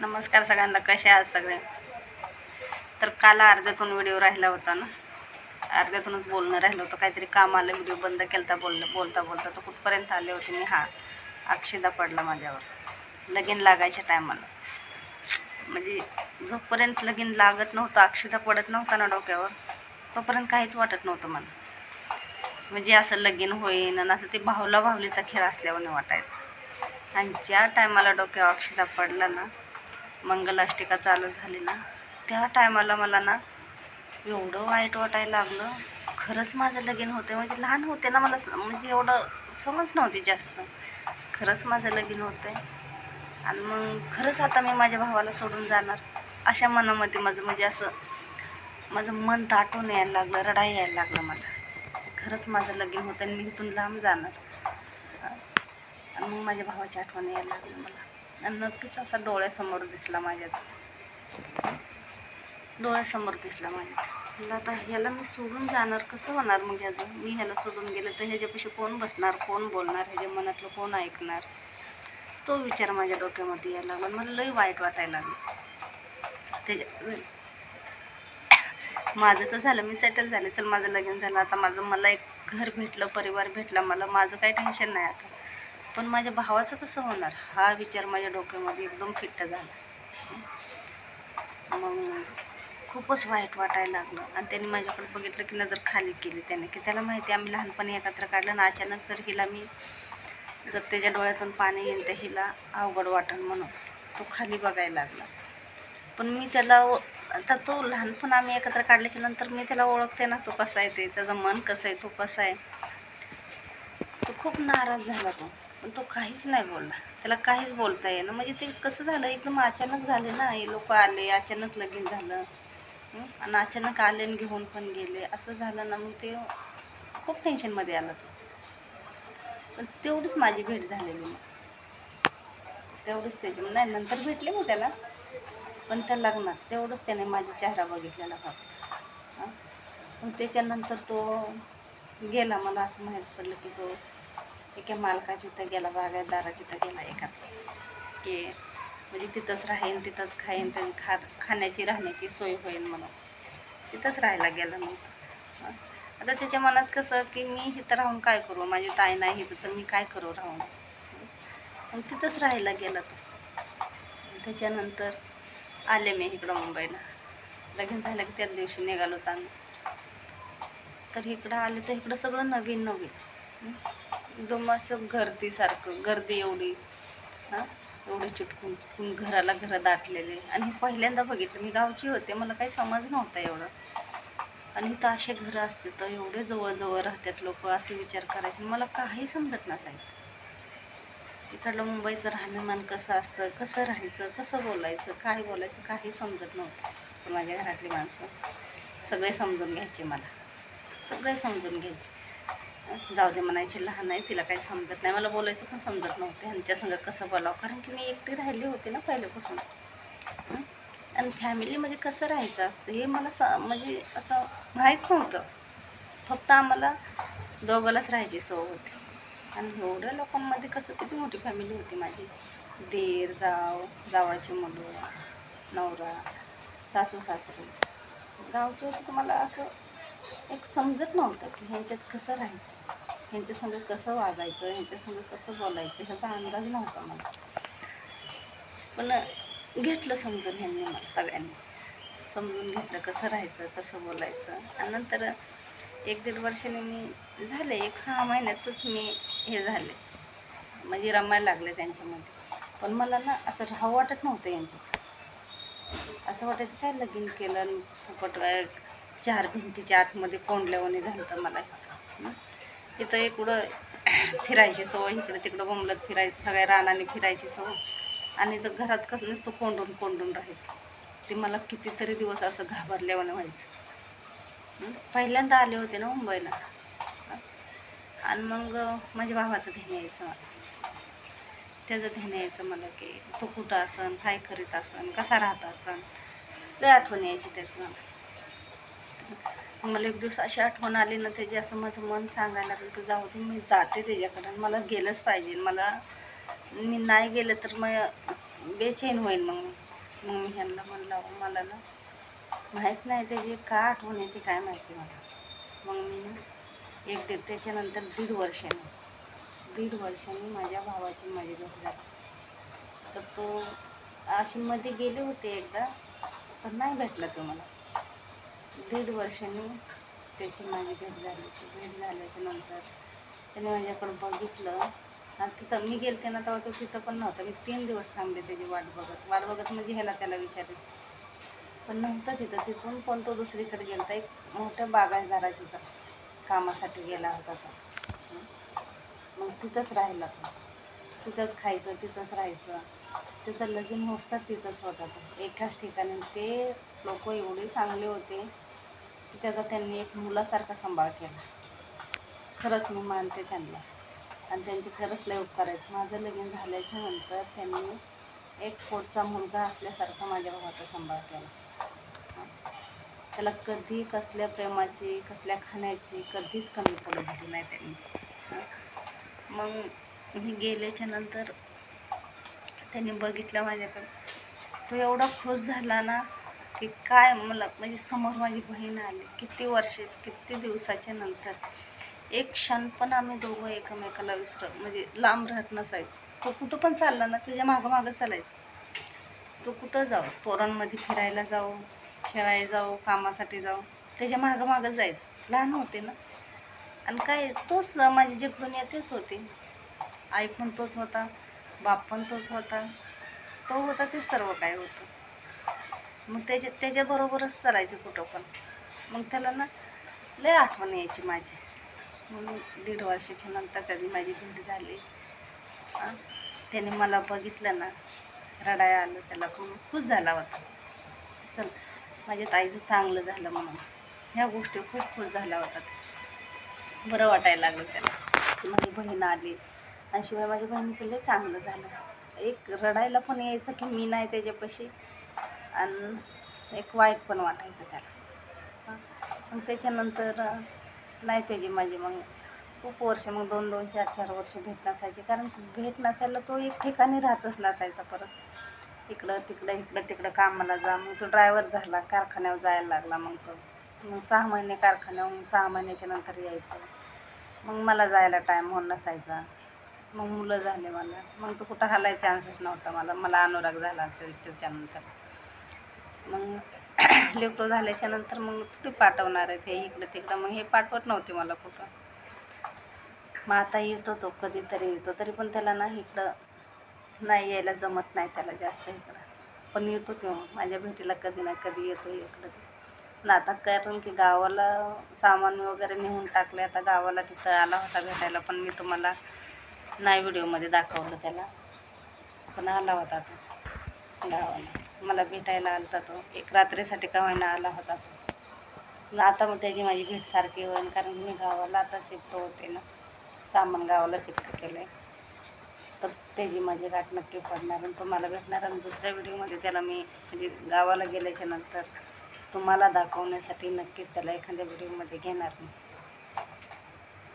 नमस्कार सगळ्यांना कसे आहात सगळे? तर काल अर्ध्यातून व्हिडिओ राहिला होता ना. अर्ध्यातूनच बोलणं राहिलं होतं. काहीतरी काम आलं व्हिडिओ बंद केलता बोललं बोलता बोलता तर कुठपर्यंत आले होते मी? हा अक्षदा पडला माझ्यावर. लगीन लागायच्या टायमाला. म्हणजे जोपर्यंत लगीन लागत नव्हतं अक्षदा पडत नव्हता ना डोक्यावर तोपर्यंत काहीच वाटत नव्हतं मला. म्हणजे असं लगीन होईन आणि असं ते भावला भावलीचा खेळ असल्यावर वाटायचं. आणि ज्या टायमाला डोक्यावर अक्षदा पडला ना मंगलाष्टिका चालू झाली ना त्या टायमाला मला ना एवढं वाईट वाटायला लागलं. खरंच माझं लगीन होते म्हणजे लहान होते ना मला स- म्हणजे एवढं समज नव्हती जास्त. खरंच माझं लगीन होतंय. आणि मग खरंच आता मी माझ्या भावाला सोडून जाणार. अशा मनामध्ये माझं म्हणजे असं माझं मन दाटून यायला लागलं रडाई यायला लागलं मला. खरंच माझं लगीन होतं आणि मी इथून लांब जाणार. आणि मग माझ्या भावाची आठवण यायला लागली मला. आणि नक्कीच असा डोळ्यासमोर दिसला माझ्या डोळ्यासमोर दिसला माझ्या आता ह्याला मी सोडून जाणार कसं होणार मग ह्याचं मी ह्याला सोडून गेलं तर ह्याच्यापाशी कोण बसणार? कोण बोलणार? ह्याच्या मनातलं कोण ऐकणार? तो विचार माझ्या डोक्यामध्ये यायला लागला मला लई वाईट वाटायला लागलं. त्याच्या माझं तर झालं मी सेटल झाले. चल माझं लग्न झालं. आता माझं मला एक घर भेटलं परिवार भेटला मला माझं काही टेन्शन नाही आता. पण माझ्या भावाचं कसं होणार? हा विचार माझ्या डोक्यामध्ये एकदम फिट्ट झाला. मग खूपच वाईट वाटायला लागलं. आणि त्याने माझ्याकडे बघितलं की नजर खाली केली त्याने की त्याला माहिती आहे आम्ही लहानपणी एकत्र काढलं आणि अचानक जर हिला मी जर त्याच्या डोळ्यातून पाणी येईल तर हिला अवघड वाटण म्हणून तो खाली बघायला लागला. पण मी त्याला आता तो लहानपण आम्ही एकत्र काढल्याच्या नंतर मी त्याला ओळखते ना तो कसा आहे ते त्याचं मन कसं आहे तो कसा आहे. तो खूप नाराज झाला तो. पण तो काहीच नाही बोलला त्याला काहीच बोलता येणं म्हणजे ते कसं झालं? एकदम अचानक झाले ना? हे लोक आले अचानक लगीन झालं. आणि अचानक आले आणि घेऊन पण गेले. असं झालं ना मग ते खूप टेन्शनमध्ये आलं तो. पण तेवढीच माझी भेट झालेली मग. तेवढंच त्याची. नाही नंतर भेटले मी त्याला. पण त्या लग्नात तेवढंच त्याने माझा चेहरा बघितलेला फक्त मग पण त्याच्यानंतर तो गेला मला असं माहीत पडलं की तो एका मालकाची तर गेला बागायतदाराची तर गेला एका. की म्हणजे तिथंच राहीन तिथंच खाईन तर खा खाण्याची राहण्याची सोय होईल म्हणून. तिथंच राहायला गेला मग. आता त्याच्या मनात कसं की मी इथं राहून काय करू? माझी ताई नाही इथं तर मी काय करू राहून? मग तिथंच राहायला गेला तो. त्याच्यानंतर आले मी इकडं मुंबईला. लग्न झालं की त्याच दिवशी निघालो होतो आम्ही. तर इकडं आले तर इकडं सगळं नवीन नवीन. एकदम असं गर्दीसारखं गर्दी एवढी. हां? एवढी चिटकून चिटकून घराला घरं दाटलेले. आणि पहिल्यांदा बघितलं. मी गावची होते. मला काही समज नव्हता एवढं. आणि इथं असे घरं असते तर एवढे जवळजवळ राहतात लोक. असे विचार करायचे. मला काही समजत नसायचं. इकडलं मुंबईचं राहणीमान कसं असतं? कसं राहायचं? कसं बोलायचं? काय बोलायचं? काही समजत नव्हतं. माझ्या घरातली माणसं. सगळे समजून घ्यायचे मला. सगळे समजून घ्यायचे. जाऊ दे म्हणायचे लहान आहे तिला काही समजत नाही. मला बोलायचं पण समजत नव्हते. ह्यांच्या संग कसं बोलावं? कारण की मी एकटी राहिली होते ना पहिल्यापासून. आणि फॅमिलीमध्ये कसं राहायचं असतं? हे मला स म्हणजे असं माहीत नव्हतं. फक्त आम्हाला दोघालाच राहायची सवय होती. आणि एवढ्या लोकांमध्ये कसं किती मोठी फॅमिली होती माझी. देर जाव जावाची मुलं नवरा सासू सासरे. गावचे तुम्हाला तर मला असं एक समजत नव्हतं की ह्यांच्यात कसं राहायचं ह्यांच्यासंग कसं वागायचं ह्यांच्यासंग कसं बोलायचं ह्याचा अंदाज नव्हता मला. पण घेतलं समजून ह्यांनी मला सगळ्यांनी. समजून घेतलं कसं राहायचं कसं बोलायचं. आणि नंतर एक दीड वर्षाने मी झाले एक सहा महिन्यातच मी हे झाले. म्हणजे रमायला लागले त्यांच्यामध्ये. पण मला ना असं राहावं वाटत नव्हतं यांच्यात. असं वाटायचं काय लगीन केलं फुकट चार भिंतीच्या आतमध्ये कोंडल्यावाने झालं तर मला. इथं इकडं फिरायची सवय इकडं तिकडं बोंबलत फिरायचं सगळ्या रानाने फिरायची सवय. आणि तर घरात कसं नसतो कोंडून कोंडून राहायचं. ते मला कितीतरी दिवस असं घाबरल्यावाने व्हायचं. पहिल्यांदा आले होते ना मुंबईला. आणि मग माझ्या भावाचं ध्यान यायचं मला. त्याचं ध्यान यायचं मला की तो कुठं असन? काय करीत असन? कसा राहत असन? लय आठवण यायची त्याची मला. मला एक दिवस अशी आठवण आली ना त्याची असं माझं मन सांगायला लागलं की जाऊ दे मी जाते त्याच्याकडं. मला गेलंच पाहिजे. मला मी नाही गेलं तर मग बेचैन होईल मग मग मी ह्यांना म्हणलं मला ना माहीत नाही त्याची का आठवण येते काय माहिती मला. मग मी ना एक दीड त्याच्यानंतर दीड वर्षाने दीड वर्षाने माझ्या भावाची माझी भेट झाली. तर तो अशी मध्ये गेले होते एकदा पण नाही भेटला तो मला. दीड वर्षांनी त्याची माझी भेट झाली. भेट झाल्याच्यानंतर त्याने माझ्याकडं बघितलं. आणि तिथं मी गेलते ना तेव्हा तो तिथं पण नव्हता. मी तीन दिवस थांबले त्याची वाट बघत. वाट बघत म्हणजे ह्याला त्याला विचारले. पण नव्हतं तिथं तिथून पण तो दुसरीकडे गेला एक मोठ्या बागायतदाराच्या तर कामासाठी गेला होता तो. मग तिथंच राहिला तो. तिथंच खायचं तिथंच राहायचं. त्याचं लगीन होतात तिथंच होता तो. एकाच ठिकाणी ते लोक एवढे चांगले होते. की त्याचा त्यांनी एक मुलासारखा सांभाळ केला. खरंच मी मानते त्यांना. आणि त्यांचे खरंच लय उपकार आहेत. माझं लगीन झाल्याच्यानंतर त्यांनी एक पोटचा मुलगा असल्यासारखा माझ्या भावाचा सांभाळ केला. त्याला कधी कसल्या प्रेमाची कसल्या खाण्याची कधीच कमी पडू दिली नाही त्यांनी. मग मी गेल्याच्यानंतर त्यांनी बघितलं माझ्याकडे. तो एवढा खुश झाला ना की काय मला म्हणजे समोर माझी बहीण आली किती वर्षाची किती दिवसाच्या नंतर. एक क्षण पण आम्ही दोघं एकमेकाला विसर म्हणजे लांब राहत नसायचो. तो कुठं पण चालला ना त्याच्या मागं मागं चालायचं. तो कुठं जाऊ पोरांमध्ये फिरायला जाऊ खेळायला जाऊ कामासाठी जाऊ त्याच्या मागं मागं जायचं. लहान होते ना. आणि काय तोच माझी जग दुनिया तेच होते. आई पण तोच होता बाप पण तोच होता. तो होता ते सर्व काय होतं. मग त्याच्या त्याच्याबरोबरच चालायचे कुठं पण. मग त्याला ना लय आठवण यायची माझी. म्हणून दीड वर्षाच्या नंतर कधी माझी भेट झाली. त्याने मला बघितलं ना रडाया आलं त्याला पण खुश झाला होता. चल माझ्या ताईचं चांगलं झालं म्हणून. ह्या गोष्टी खूप खुश झाल्या होतात बरं वाटायला लागलं त्याला. माझी बहीण आली. आणि शिवाय माझ्या बहिणीचं लय चांगलं झालं. एक रडायला पण यायचं की मी नाही त्याच्यापाशी. आणि एक वाईट पण वाटायचं त्याला. मग त्याच्यानंतर नाही त्याची माझी मग खूप वर्ष मग दोन दोन चार चार वर्ष भेट नसायची. कारण भेट नसायला तो एक ठिकाणी राहतच नसायचा परत. इकडं तिकडं इकडं तिकडं कामाला जा. मग तो ड्रायव्हर झाला कारखान्यावर जायला लागला मग तो. मग सहा महिने कारखान्यावर मग सहा महिन्याच्या नंतर यायचं. मग मला जायला टाईम होऊन नसायचा. मग मुलं झाले मला. मग तो कुठं हलाय चान्सच नव्हता मला. मला अनुराग झाला त्या- त्याच्यानंतर. मग लेकरं झाल्याच्यानंतर मग थोडी पाठवणार आहे ते? इकडं तिकडं. मग हे पाठवत नव्हते मला कुठं. मग आता येतो तो कधीतरी येतो. तरी पण त्याला ना इकडं नाही यायला जमत नाही त्याला जास्त इकडं. पण येतो तो. माझ्या भेटीला कधी ना कधी येतो इकडं ना आता कारण की गावाला सामान वगैरे नेऊन टाकले आता गावाला तिथं आला होता भेटायला पण मी तुम्हाला नाही व्हिडिओमध्ये दाखवलं त्याला. पण आला होता तो गावाला. मला भेटायला आलता तो. एक रात्रीसाठी का आला होता तो. आता मग त्याची माझी भेट सारखी होईल कारण मी गावाला आता शिफ्ट होते ना. सामान गावाला शिफ्ट केलं आहे तर त्याची माझी गाठ नक्की पडणार आणि तुम्हाला भेटणार आणि दुसऱ्या व्हिडिओमध्ये त्याला मी म्हणजे गावाला गेल्याच्यानंतर तुम्हाला दाखवण्यासाठी नक्कीच त्याला एखाद्या व्हिडिओमध्ये घेणार मी.